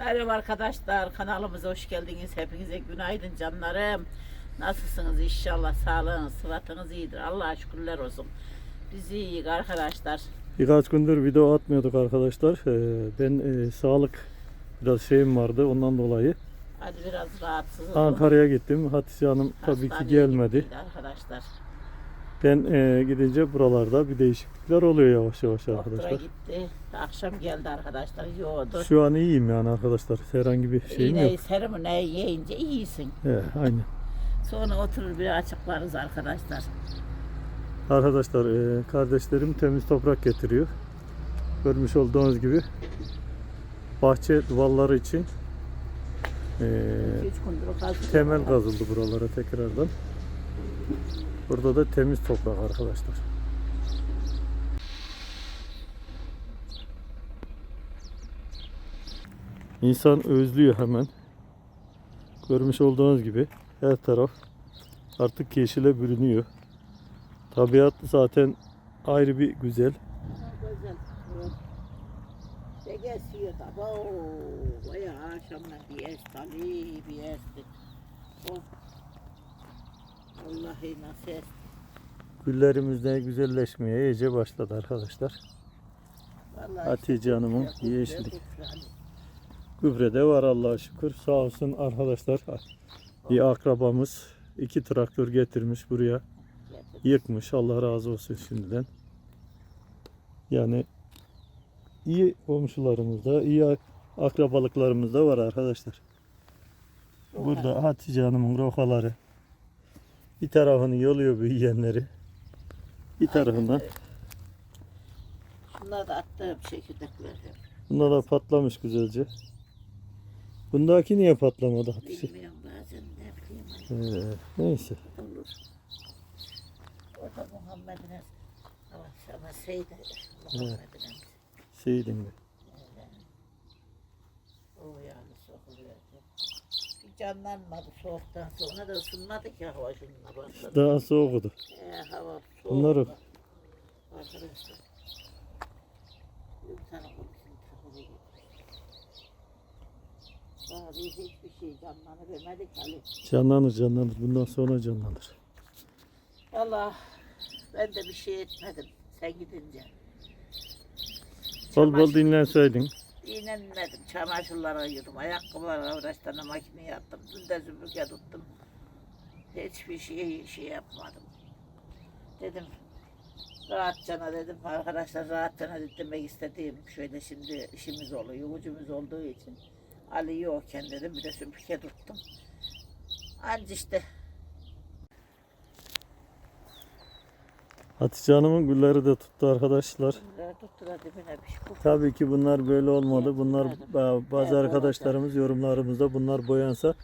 Merhaba arkadaşlar kanalımıza hoş geldiniz. Hepinize günaydın canlarım. Nasılsınız inşallah sağlığınız, sıhhatiniz iyidir. Allah'a şükürler olsun. Biz iyiyiz arkadaşlar. Birkaç gündür video atmıyorduk arkadaşlar. Ee, ben e, sağlık biraz şeyim vardı ondan dolayı. Hadi biraz rahatsız. Ankara'ya gittim. Hatice Hanım tabii ki gelmedi. Arkadaşlar. Ben e, gidince buralarda bir değişiklikler oluyor yavaş yavaş Doktora arkadaşlar. gitti. Akşam geldi arkadaşlar. Yoğdu. Şu an iyiyim yani arkadaşlar. Herhangi bir şeyim İğneyi yok. serum ne yiyince iyisin. He, aynen. Sonra oturur bir açıklarız arkadaşlar. Arkadaşlar e, kardeşlerim temiz toprak getiriyor. Görmüş olduğunuz gibi bahçe duvarları için e, temel kazıldı buralara tekrardan. Burada da temiz toprak arkadaşlar. İnsan özlüyor hemen. Görmüş olduğunuz gibi her taraf artık yeşile bürünüyor. Tabiat zaten ayrı bir güzel. Oh. Vallahi nasıl esti. Güllerimiz de güzelleşmeye iyice başladı arkadaşlar. Vallahi Hatice Hanım'ın yeşillik. Gübre de var Allah'a şükür. Sağ olsun arkadaşlar. Bir akrabamız iki traktör getirmiş buraya. Yıkmış. Allah razı olsun şimdiden. Yani iyi komşularımız da, iyi akrabalıklarımız da var arkadaşlar. Burada Hatice Hanım'ın rokaları. Bir tarafını yoluyor büyüyenleri. Bir tarafından. Şunlar da attığım çekirdekler. Bunlar da patlamış güzelce. Bundaki niye patlamadı Hatice? Bilmiyorum bazen ne bileyim. Ee, neyse. Olur. O da Muhammed'in ama ama Seyit Muhammed'in Seydin de. o yani sokuluyor. Bir canlanmadı soğuktan sonra da ısınmadı ki hava şununla başladı. Daha soğudu. Ee, hava Arkadaşlar. Bir tane takılı. Daha biz hiçbir şey canlanıvermedik Ali. Canlanır canlanır. Bundan sonra canlanır. Valla ben de bir şey etmedim sen gidince. Bol bol dinlenseydin. İğnenmedim. Çamaşırları ayırdım. Ayakkabıları uğraştığına makineye attım. Dün de zümrüke tuttum. Hiçbir şey şey yapmadım. Dedim rahatçana dedim arkadaşlar rahatçana demek istediğim şöyle şimdi işimiz oluyor, ucumuz olduğu için Ali yokken dedim bir de süpürge tuttum. Anca işte Hatice Hanım'ın gülleri de tuttu arkadaşlar. Bunları tuttular dibine bir şey. Tabii ki bunlar böyle olmadı. Bunlar ba- bazı Evet, arkadaşlarımız yorumlarımızda bunlar boyansa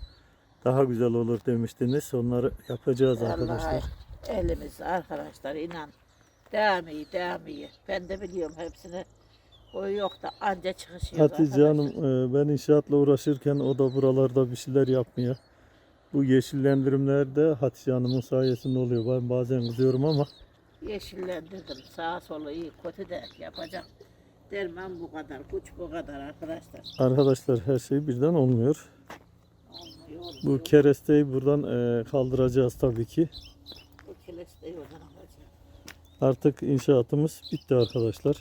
daha güzel olur demiştiniz. Onları yapacağız arkadaşlar. Elimiz arkadaşlar inan. Devam iyi, devam iyi. Ben de biliyorum hepsini. O yok da anca çıkışıyor. Hatice Hanım e, ben inşaatla uğraşırken o da buralarda bir şeyler yapmıyor. Bu yeşillendirimler de Hatice Hanım'ın sayesinde oluyor. Ben bazen kızıyorum ama Yeşillendirdim. Sağa sola iyi, kötü de yapacak. Derman bu kadar, kuş bu kadar arkadaşlar. arkadaşlar her şey birden olmuyor. Olmuyor, olmuyor. Bu keresteyi buradan e, kaldıracağız tabii ki. Bu kileste oradan alacağım. Artık inşaatımız bitti arkadaşlar.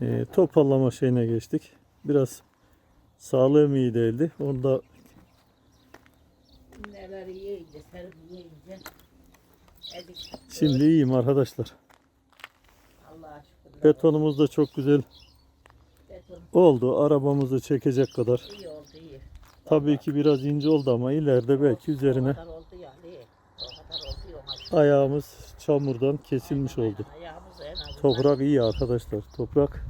E, toparlama şeyine geçtik. Biraz sağlığım iyi değildi. Onu da Neler yiyince, serum yiyince. Şimdi iyiyim arkadaşlar. Betonumuz da çok güzel oldu. Arabamızı çekecek kadar. Tabii ki biraz ince oldu ama ileride belki üzerine ayağımız çamurdan kesilmiş oldu. Toprak iyi arkadaşlar. Toprak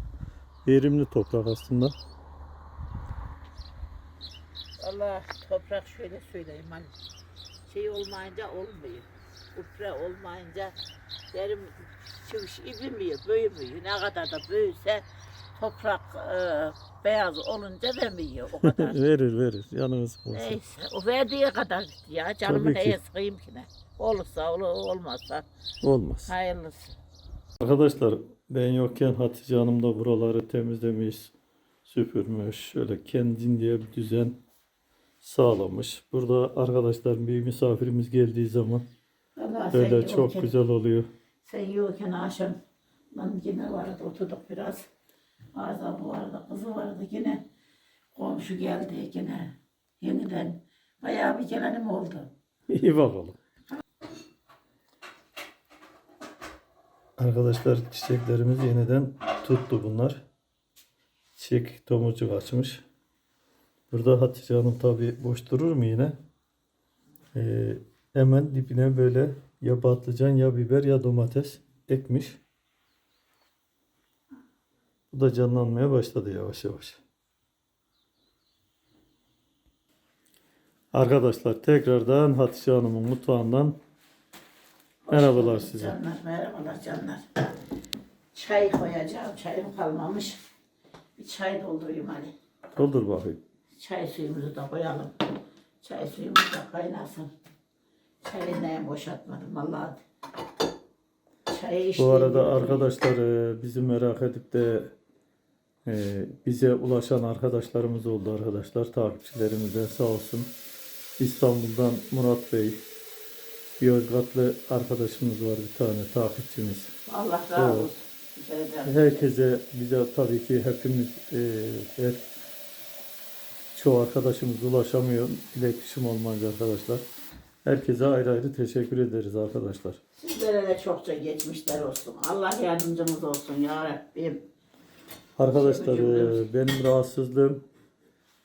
verimli toprak aslında. Allah toprak şöyle söyleyeyim hani şey olmayınca olmuyor. Kupre olmayınca derim çıkış büyümüyor, büyümüyor. Ne kadar da büyüse toprak e, beyaz olunca vermiyor o kadar. verir verir. Yanınız olsun. Neyse o verdiği kadar ya canımı Tabii ki. neye sıkayım ki ne. Olursa olur olmazsa Olmaz. hayırlısı. Arkadaşlar ben yokken Hatice Hanım da buraları temizlemiş. süpürmüş. Şöyle kendince bir düzen sağlamış. Burada arkadaşlar bir misafirimiz geldiği zaman Vallahi sen böyle çok yokken- güzel oluyor. Sen yokken akşam ben yine vardı oturduk biraz. Azam vardı, kızı vardı yine. Komşu geldi yine. Yeniden bayağı bir gelenim oldu. İyi bakalım. Arkadaşlar çiçeklerimiz yeniden tuttu bunlar. Çiçek tomurcuk açmış. Burada Hatice Hanım tabi boş durur mu yine? Ee, hemen dibine böyle ya patlıcan ya biber ya domates ekmiş. Bu da canlanmaya başladı yavaş yavaş. Arkadaşlar tekrardan Hatice Hanım'ın mutfağından merhabalar size. Canlar, merhabalar canlar. Çay koyacağım, çayım kalmamış. Bir çay doldurayım hadi. Doldur bakayım. Çay suyumuzu da koyalım. Çay suyumuz da kaynasın. Çayı neye boşaltmadım vallahi. Çayı. Bu arada arkadaşlar e, bizi merak edip de e, bize ulaşan arkadaşlarımız oldu arkadaşlar. Takipçilerimize sağ olsun. İstanbul'dan Murat Bey, Yozgatlı arkadaşımız var bir tane takipçimiz. Allah razı olsun. Herkese bize tabii ki hepimiz e, her çoğu arkadaşımız ulaşamıyor iletişim olmayınca arkadaşlar. Herkese ayrı ayrı teşekkür ederiz arkadaşlar. Sizlere de çokça geçmişler olsun. Allah yardımcımız olsun ya Rabbim. Arkadaşlar e, benim rahatsızlığım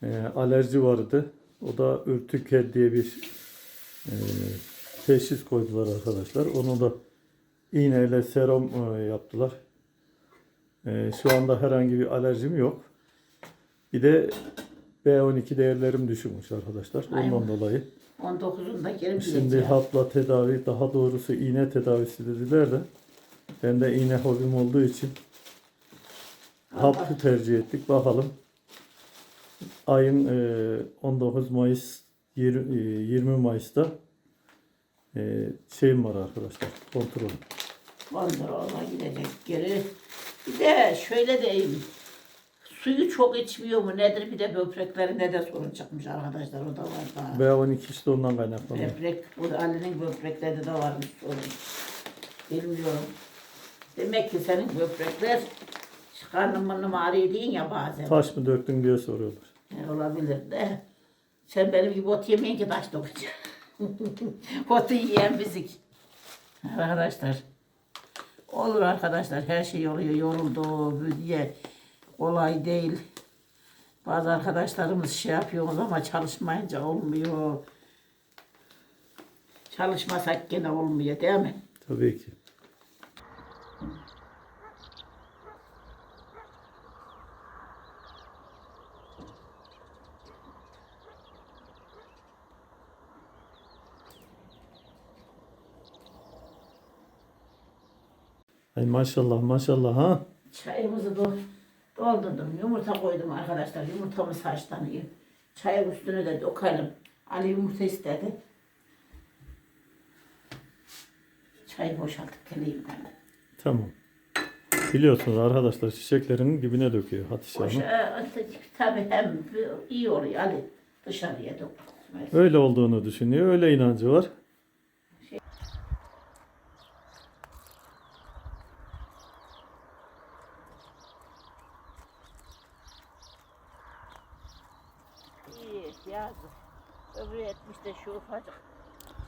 e, alerji vardı. O da ürtükel diye bir e, teşhis koydular arkadaşlar. Onu da iğneyle serum e, yaptılar. E, şu anda herhangi bir alerjim yok. Bir de B12 değerlerim düşmüş arkadaşlar. Ondan Aynen. dolayı. 19'unda gelip Şimdi gideceğim. hapla tedavi, daha doğrusu iğne tedavisi dediler de ben de iğne hobim olduğu için hapı tercih ettik. Bakalım. Ayın e, 19 Mayıs 20, e, 20 Mayıs'ta e, şeyim var arkadaşlar. Kontrol. Kontrola gidecek geri. Bir de şöyle diyeyim. Suyu çok içmiyor mu nedir bir de böbreklerinde de sorun çıkmış arkadaşlar o da var daha. B12 işte ondan kaynaklanıyor. Böbrek, bu Ali'nin böbreklerinde de varmış sorun. Bilmiyorum. Demek ki senin böbrekler karnımın ağrıyor deyin ya bazen. Taş mı döktün diye soruyorlar. E, olabilir de. Sen benim gibi ot yemeyin ki taş dokuyacaksın. Otu yiyen bizik. Arkadaşlar. Olur arkadaşlar her şey oluyor. Yoruldu, diye olay değil. Bazı arkadaşlarımız şey yapıyoruz ama çalışmayınca olmuyor. Çalışmasak gene olmuyor değil mi? Tabii ki. Ay maşallah maşallah ha. Çayımızı do- doldurdum. Yumurta koydum arkadaşlar. Yumurtamız haşlanıyor. Çayın üstüne de dökelim. Ali yumurta istedi. Çayı boşaltıp geleyim ben. de. Tamam. Biliyorsunuz arkadaşlar çiçeklerin dibine döküyor Hatice Hanım. Boşa, tabii hem iyi oluyor Ali. Dışarıya dök. Öyle olduğunu düşünüyor. Öyle inancı var. İyi yazık. Öbürü etmiş de şu ufacık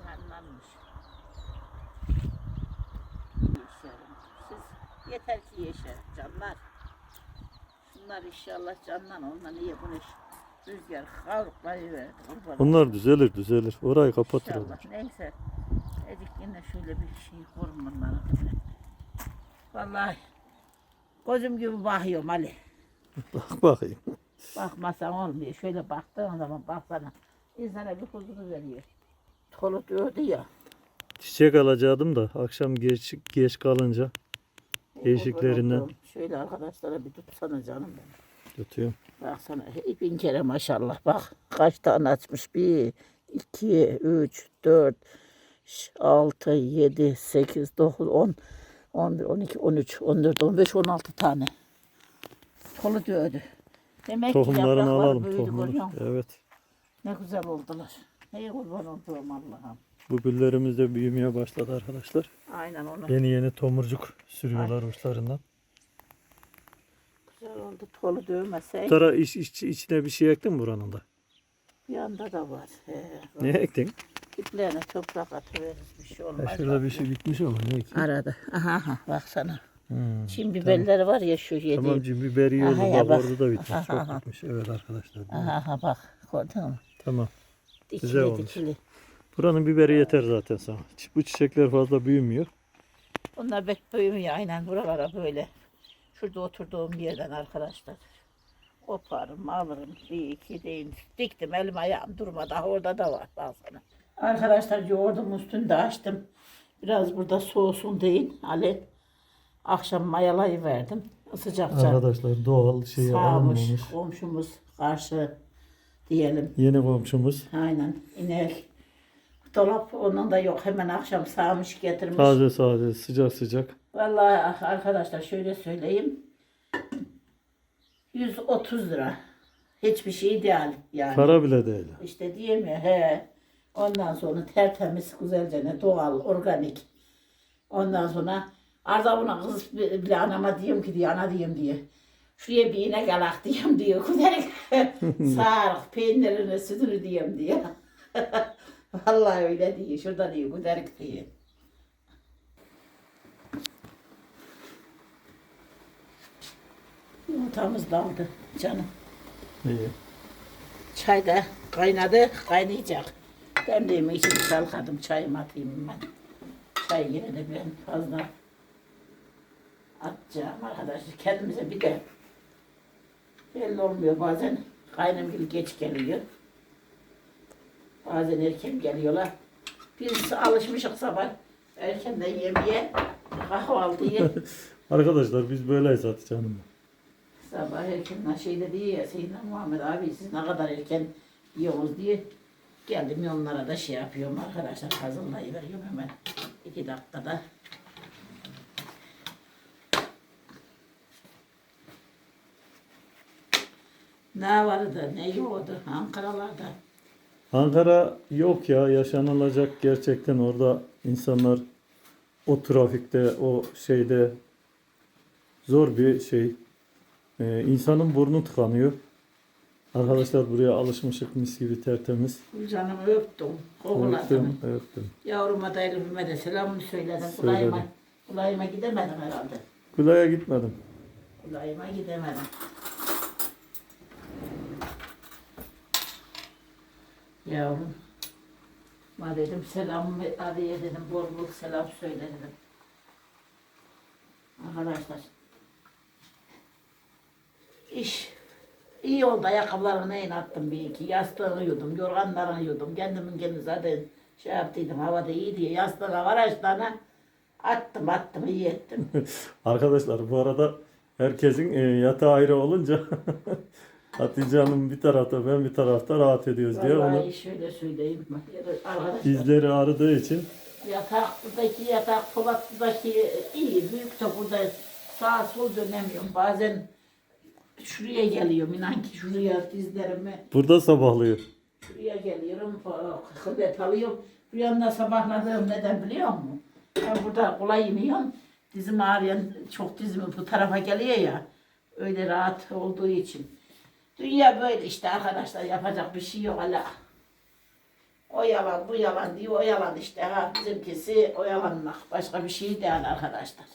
canlanmış. Yeşerim. Siz yeter ki yeşer canlar. Şunlar inşallah canlan. Ondan iyi bunu rüzgar kavruklayıverdi. Kurban Bunlar düzelir düzelir. Orayı kapatır İnşallah. onlar. Neyse. Edik yine şöyle bir şey kurum bunları. Vallahi gözüm gibi bakıyorum Ali. Bak bakayım. Bakmasan olmuyor. Şöyle baktığın zaman baksana. İnsana bir huzuru veriyor. Tolu diyordu ya. Çiçek alacaktım da akşam geç geç kalınca Değişiklerinden. Şöyle arkadaşlara bir tutsana canım benim. Tutuyorum. Baksana bin kere maşallah bak kaç tane açmış bir iki üç dört altı yedi sekiz dokuz on on bir on iki on üç on dört on beş on altı tane Tolu diyordu. Demek Tohumlarını alalım. büyüdü, Tohumları. Evet. Ne güzel oldular. Ey kurban olduğum Allah'ım. Bu güllerimiz de büyümeye başladı arkadaşlar. Aynen onu. Yeni yeni tomurcuk sürüyorlar uçlarından. Güzel oldu. Tolu dövmesey. Bu tara iç, iç, içine bir şey ektin mi buranın da? Yanda da var. He, Ne ektin? İplerine toprak atıveririz bir şey olmaz. Ha, şurada bir şey bitmiş ama ne ektin? Arada. Aha aha baksana. Hmm. Çin biberleri var ya şu yedi. Tamam cim biber yiyordu. Aha ya Bak bak. orada da bitmiş. Aha, Çok aha. bitmiş. Evet arkadaşlar. Aha aha bak. Gördün mü? Tamam. Dikili Güzel olmuş. dikili. Buranın biberi yeter zaten sana. Çi- Bu çiçekler fazla büyümüyor. Bunlar bek büyümüyor aynen buralara böyle. Şurada oturduğum yerden arkadaşlar. Koparım alırım. Bir iki değil. Diktim elim ayağım durmadı. Ha, Orada da var baksana. Arkadaşlar yoğurdum üstünde açtım. Biraz burada soğusun deyin. Ali. Akşam mayalayı verdim. Sıcakça Arkadaşlar doğal şey sağmış. alınmamış. Komşumuz karşı diyelim. Yeni komşumuz. Aynen inek. Dolap onun da yok. Hemen akşam sağmış getirmiş. Taze taze sıcak sıcak. Vallahi arkadaşlar şöyle söyleyeyim. 130 lira. Hiçbir şey değil yani. Para bile değil. İşte diyeyim ya he. Ondan sonra tertemiz güzelce ne doğal, organik. Ondan sonra Arda buna kız bile anama diyeyim ki diye ana diyeyim diye. Şuraya bir inek alak diyeyim diyor. Güzel sağırık peynirini sütünü diyeyim diye. Vallahi öyle diyor. Şurada diyor güzel diyor. Yumurtamız da oldu canım. İyi. Çay da kaynadı, kaynayacak. Demliğimi içini salkadım, çayımı atayım ben. Çay yine de ben fazla atacağım arkadaşlar. Kendimize bir de belli olmuyor bazen. Kaynım geç geliyor. Bazen erken geliyorlar. Biz alışmışık sabah erkenden yemeye, kahvaltıyı. Arkadaşlar biz böyleyiz zaten canım. Sabah erken şey dedi ya Seyyidina Muhammed abi siz ne kadar erken yiyorsunuz diye geldim onlara da şey yapıyorum arkadaşlar hazırlayıveriyorum hemen iki dakikada. Ne vardı ne yoktu Ankara'larda. Ankara yok ya yaşanılacak gerçekten orada insanlar o trafikte o şeyde zor bir şey. Ee, insanın burnu tıkanıyor. Arkadaşlar buraya alışmışık mis gibi tertemiz. Canımı öptüm, kokuladım. Öptüm, öptüm. Yavruma da elime de selam söyledim. Kulayıma, kulayıma gidemedim herhalde. Kulaya gitmedim. Kulayıma gidemedim. Yavrum. Ma dedim selam ve Ali'ye dedim bol bol selam söyle dedim. Arkadaşlar. İş iyi oldu ayakkabılarımı neyin attım bir iki. Yastığını yudum, yorganlarını yudum. Kendimin kendi zaten şey yaptıydım havada iyi diye. Yastığına var açtığına attım attım iyi ettim. Arkadaşlar bu arada herkesin e, yatağı ayrı olunca Hatice Hanım bir tarafta ben bir tarafta rahat ediyoruz diye Vallahi onu şöyle söyleyeyim. Arkadaşlar. izleri ağrıdığı için Yataktaki yatak Polatlı'daki iyi. Büyük de burada sağa sol dönemiyorum. Bazen şuraya geliyorum. İnan ki şuraya dizlerimi burada sabahlıyor. şuraya geliyorum. Kıbet alıyorum. Rüyamda sabahladığım neden biliyor musun? Ben burada kolay iniyorum. Dizim ağrıyan çok dizim bu tarafa geliyor ya. Öyle rahat olduğu için. Dünya böyle işte arkadaşlar yapacak bir şey yok Allah. O yalan bu yalan diyor o yalan işte ha bizimkisi o yalanmak başka bir şey değil arkadaşlar.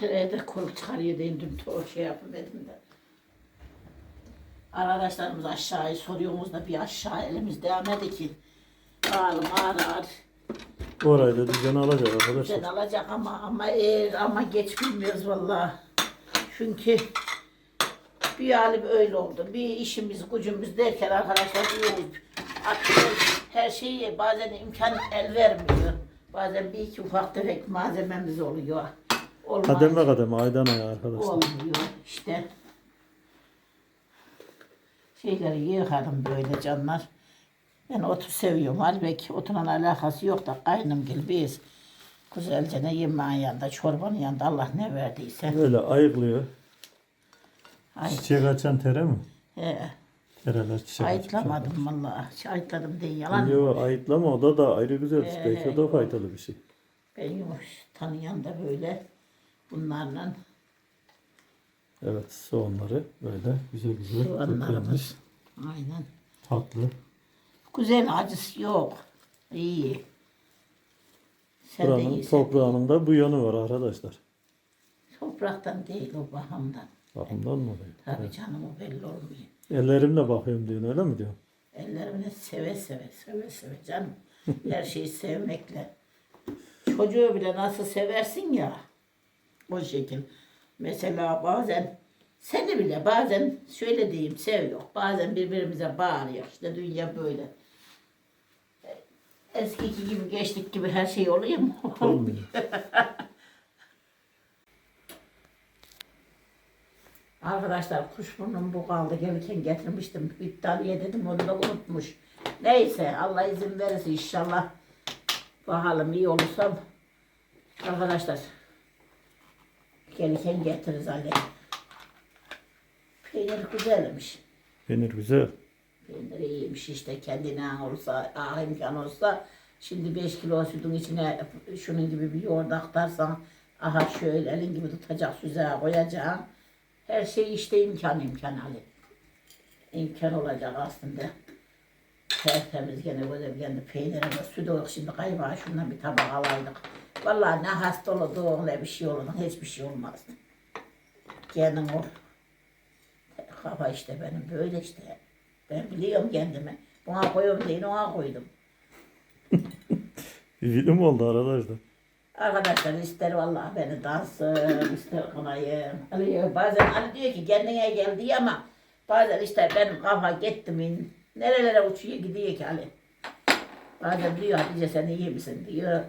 Tereyde kork çıkarıyor dedim dün to şey yapın dedim de. Arkadaşlarımız aşağıyı soruyoruz da bir aşağı elimiz değmedi ki. Ağrım ağır ağır. Orayı da düzen alacak arkadaşlar. Sen alacak ama ama eğer ama geç bilmiyoruz vallahi. Çünkü bir halim öyle oldu. Bir işimiz gücümüz derken arkadaşlar bir atıyoruz. Her şeyi bazen imkan el vermiyor. Bazen bir iki ufak tefek malzememiz oluyor. Olmaz. Kademe kademe aydan aya arkadaşlar. Olmuyor işte. Şeyleri yıkadım böyle canlar. Ben otu seviyorum. Halbuki otunun alakası yok da kaynım gibi biz. Güzelce ne yemeğin yanında, çorbanın yanında Allah ne verdiyse. Böyle ayıklıyor. Ay, Çiçek açan tere mi? he, Tereler çiçek ayıtlamadım vallahi. Ayıtladım değil yalan. Yok ayıtlama o da da ayrı güzel. Ee, Belki o da faydalı bir şey. Ben yumuş tanıyan da böyle bunlarla Evet soğanları böyle güzel güzel Soğanlarımız. aynen. Tatlı. Güzel acısı yok. İyi. Sen de Buranın iyisin. toprağının da bu yanı var arkadaşlar. Topraktan değil o bahamdan. Bakımdan mı oluyor? Tabii canım o belli olmuyor. Ellerimle bakıyorum diyorsun öyle mi diyorsun? Ellerimle seve seve seve seve canım. Her şeyi sevmekle. Çocuğu bile nasıl seversin ya. O şekil. Mesela bazen seni bile bazen şöyle diyeyim sev yok. Bazen birbirimize bağırıyor. İşte dünya böyle. Eskiki gibi geçtik gibi her şey oluyor mu? Olmuyor. Arkadaşlar kuşburnum bu kaldı gelirken getirmiştim. İptaliye dedim onu da unutmuş. Neyse Allah izin verirse inşallah. Bakalım iyi olursam. Arkadaşlar. Gelirken getiririz Ali. Peynir güzelmiş. Peynir güzel. Peynir iyiymiş işte kendine olsa, ah imkan olsa. Şimdi 5 kilo sütün içine şunun gibi bir yoğurt aktarsan aha şöyle elin gibi tutacak süzeye koyacaksın. Her şey işte imkan imkan Ali. İmkan olacak aslında. Tertemiz gene güzel kendi peynirine süt yok şimdi kaybağı şundan bir tabak alaydık. Vallahi ne hasta olurdun ne bir şey olurdun hiçbir şey olmazdı. Kendin o kafa işte benim böyle işte. Ben biliyorum kendimi. Buna koyuyorum değil ona koydum. Bir film oldu arkadaşlar. Arkadaşlar ister vallahi beni dansın, ister kınayım. Ali, bazen Ali diyor ki kendine gel diye ama bazen işte benim kafa gitti mi nerelere uçuyor gidiyor ki Ali. Bazen diyor Hatice sen iyi misin diyor.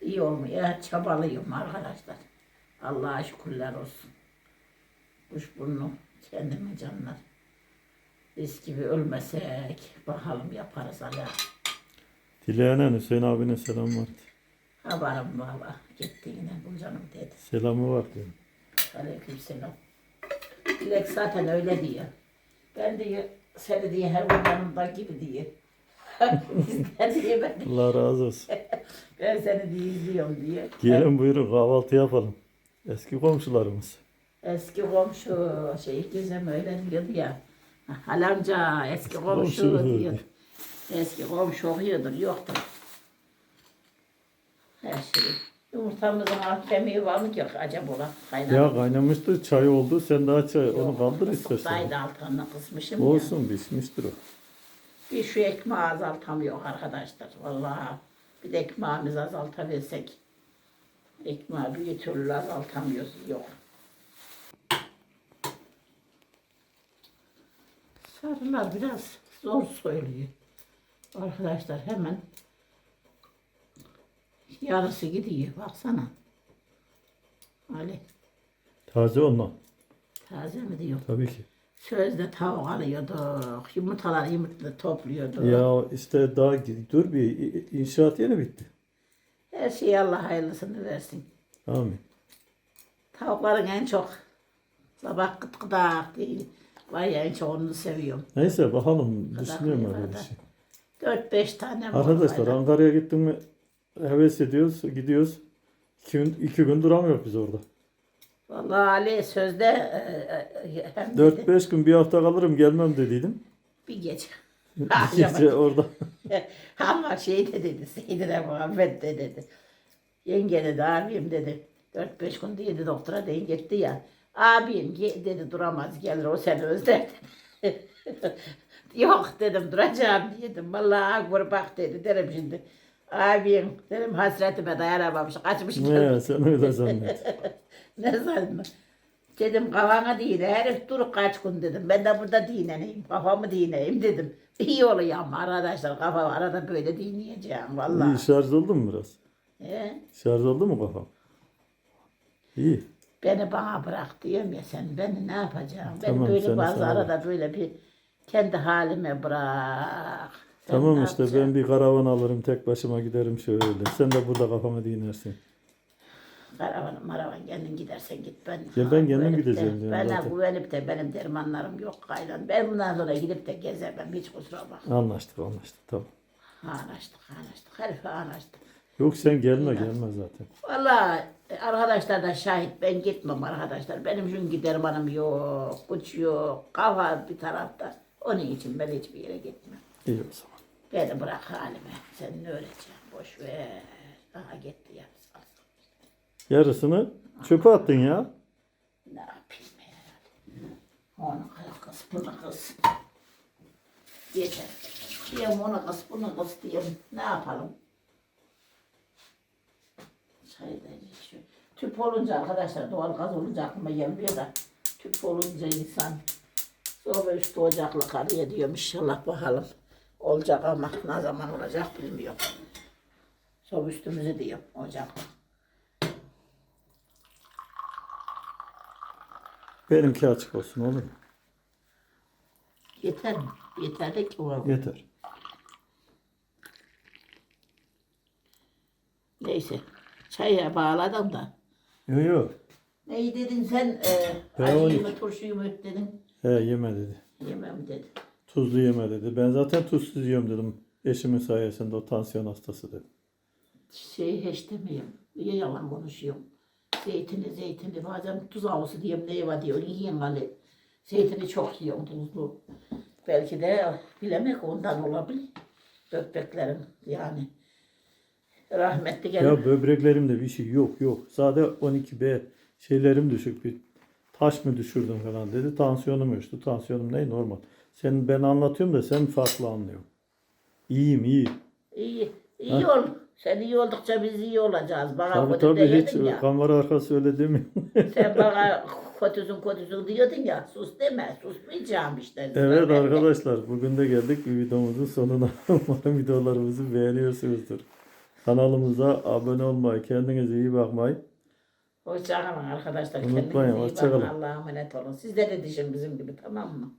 İyi olmuyor, çabalıyorum arkadaşlar. Allah'a şükürler olsun. Kuşburnu kendime canlar. Biz gibi ölmesek bakalım yaparız Ali. Dileğine Hüseyin abine selam var. Haberim valla gittiğine bu canım dedi. Selamı var diyorum. Aleykümselam. Dilek zaten öyle diyor. Ben diyor seni diye her yanımda gibi diyor. Ben, Allah razı olsun. ben seni diye izliyorum diyor. Gelin buyurun kahvaltı yapalım. Eski komşularımız. Eski komşu şey Gizem öyle diyordu ya. Halamca eski komşu komşu diyor. Eski komşu okuyordur yoktur. Her şey. Yumurtamızın alt kemiği var mı ki acaba ola kaynadı. Ya kaynamıştır çay oldu. Sen daha çay onu kaldır istersen. Kısıktaydı altına kısmışım ya. Olsun pişmiştir o. Bir şu ekmeği azaltamıyor arkadaşlar. Vallahi bir de ekmeğimizi azaltabilsek. Ekmeği bir türlü azaltamıyoruz. Yok. Sarılar biraz zor söylüyor. Arkadaşlar hemen yarısı gidiyor. Baksana. Ali Taze ondan. taze mi diyor? Tabii ki. Sözde tavuk alıyorduk. Yumurtalar yumurta topluyorduk. Ya işte daha dur bir inşaat yeni bitti. Her şey Allah hayırlısını versin. Amin. Tavukların en çok sabah kıt gıdak değil. Vay en çok onu seviyorum. Neyse bakalım düşünüyorum Gıdak öyle bir arada. şey. Dört beş tane var. Arkadaşlar. Ankara'ya gittin mi heves ediyoruz, gidiyoruz. İki gün, iki gün duramıyoruz biz orada. Vallahi Ali sözde e, e, hem dedi, 4-5 gün bir hafta kalırım gelmem dediydim. bir gece. Bir gece orada. Ama şey de dedi, Seydine Muhammed de dedi. Yenge dedi, abim dedi. Dört beş gün dedi doktora deyin gitti ya. Abim ge- dedi duramaz gelir o seni özler dedi. Yok dedim duracağım dedim. Vallahi akbar bak dedi derim şimdi. Abim dedim hasretime dayanamamış kaçmış gelmiş. Ne sen öyle zannet. Ne zannı? Dedim kafana değil herif dur kaç gün dedim. Ben de burada dinleneyim. Kafamı dinleyeyim dedim. İyi oluyor ama arkadaşlar kafa arada böyle dinleyeceğim İyi vallahi. şarj oldu mu biraz? He? Şarj oldu mu kafam? İyi. Beni bana bırak diyorum ya sen beni ne yapacağım? Beni Tamam, böyle seni bazı arada böyle bir kendi halime bırak. Tamam ne işte yapacaksın? ben bir karavan alırım tek başıma giderim şöyle. Sen de burada kafama dinlersin. Karavan maravan kendin gidersen git ben. Ya ben kendim güvenip de- gideceğim diyorum Ben zaten. güvenip de benim dermanlarım yok kaylan. Ben bundan sonra gidip de gezemem hiç kusura bakma. Anlaştık anlaştık tamam. Anlaştık anlaştık. Herife anlaştık. Yok sen gelme gelme zaten. Vallahi arkadaşlar da şahit ben gitmem arkadaşlar. Benim çünkü dermanım yok, güç yok, kafa bir tarafta. Onun için ben hiçbir yere gitmem. İyi o zaman. Beni bırak halime. Sen ne öğreteceksin? Boş ver. Aha gitti ya. Yarısını çöpe attın ya. Ne yapayım ya? Onu kız, bunu kız. Yeter. Diyorum ona kız, bunu kız diyorum. Ne yapalım? Çay da içiyor. Tüp olunca arkadaşlar doğal gaz olunca aklıma gelmiyor da tüp olunca insan soba üstü ocaklı karıya diyorum inşallah bakalım. Olacak ama ne zaman olacak bilmiyorum. Soba üstümüzü diyorum ocaklı. Benimki açık olsun olur mu? Yeter mi? Yeter de ki o. Yeter. Neyse. Çaya bağladım da. Yok yok. Neyi dedin sen? E, Ben acıyı mı turşuyu mu dedin? He yeme dedi. Yemem dedi. Tuzlu yeme dedi. Ben zaten tuzsuz yiyorum dedim. Eşimin sayesinde o tansiyon hastası dedi. Şey hiç demiyorum. Niye yalan konuşuyorum? Zeytini zeytini bazen tuz avlusu diyeyim ne var diyor. Yiyin hali. Zeytini çok yiyorum tuzlu. Belki de bilemek ondan olabilir. Böbreklerim yani. Rahmetli gelin. Ya böbreklerimde bir şey yok yok. Sadece 12B şeylerim düşük bir taş mı düşürdüm falan dedi. Tansiyonum ölçtü. Tansiyonum ne? Normal. Sen ben anlatıyorum da sen farklı anlıyorsun. İyiyim iyi. İyi, iyi ol. Sen iyi oldukça biz iyi olacağız. Bana Tabii kötü tabii hiç diyordun ya. kamera arkası öyle demiyorum. Sen bana kötüsün kötüsün diyordun ya. Sus deme. Susmayacağım işte. evet Ben de- arkadaşlar bugün de geldik bir videomuzun sonuna. Umarım videolarımızı beğeniyorsunuzdur. Kanalımıza abone olmayı, kendinize iyi bakmayı. Hoşçakalın arkadaşlar. Unutmayın, Kendinize iyi hoşça bakın. kalın. Allah'a emanet olun. Siz de de düşün bizim gibi tamam mı?